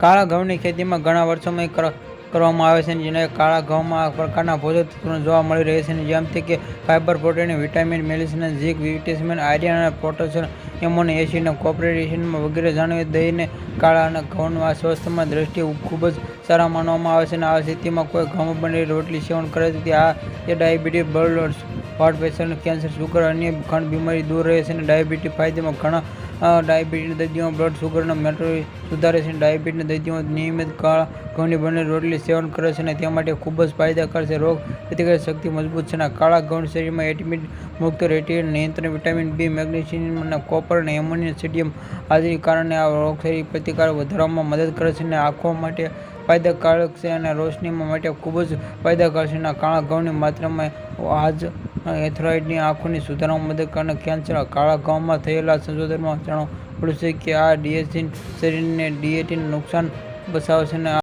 કાળા ઘઉંની ખેતીમાં ઘણા વર્ષોમાં કર- કરવામાં આવે છે જેને કાળા ઘઉંમાં આ પ્રકારના ભોજન તત્વો જોવા મળી રહે છે જેમથી કે ફાઇબર પ્રોટીન વિટામિન મેલિસન ઝીક વિટામિન આયર્ન અને પોટેશિયમ એમોનો એસિડ કોપરેશન વગેરે જાણવી દઈને કાળા અને ઘઉંના સ્વાસ્થ્યમાં દ્રષ્ટિએ ખૂબ જ સારા માનવામાં આવે છે અને આ સ્થિતિમાં કોઈ ઘઉં બનેલી રોટલી સેવન કરે છે આ, તે diabetes blood heart pressure cancer sugar અન્ય ઘણી બીમારી દૂર રહે છે અને ડાયાબિટીસ ફાયદામાં ઘણા અ, દર્દીઓમાં બ્લડ સુગરના મેટર સુધારે છે. ડયાબિટીસ દર્દીઓ નિયમિત કાળા ઘઉંની બનેલી રોટલી સેવન કરે છે અને તે માટે ખૂબ જ ફાયદાકાર છે. રોગ પ્રતિકારક શક્તિ મજબૂત છે અને કાળા ઘઉં શરીરમાં એટમિટ મુક્ત રેટીન નિયંત્રણ વિટામિન બી મેગ્નેશિયમ કોપર અને એમોનિયમ સોડિયમ આદિ કારણે આ રોગ શરીર પ્રતિકાર વધારવામાં મદદ કરે છે અને આંખો માટે ફાયદાકારક છે અને રોશનીમાં માટે ખૂબ જ ફાયદાકારક છે. અને કાળા ઘઉંની માત્રામાં આજ એથરોઇડની આંખોની સુધારવામાં મદદ કરે અને કેન્સર કાળા ઘઉંમાં થયેલા સંશોધનમાં જાણવા મળ્યું છે કે આ ડિએસિન શરીરને ડીએટીન નુકસાન બચાવે છે અને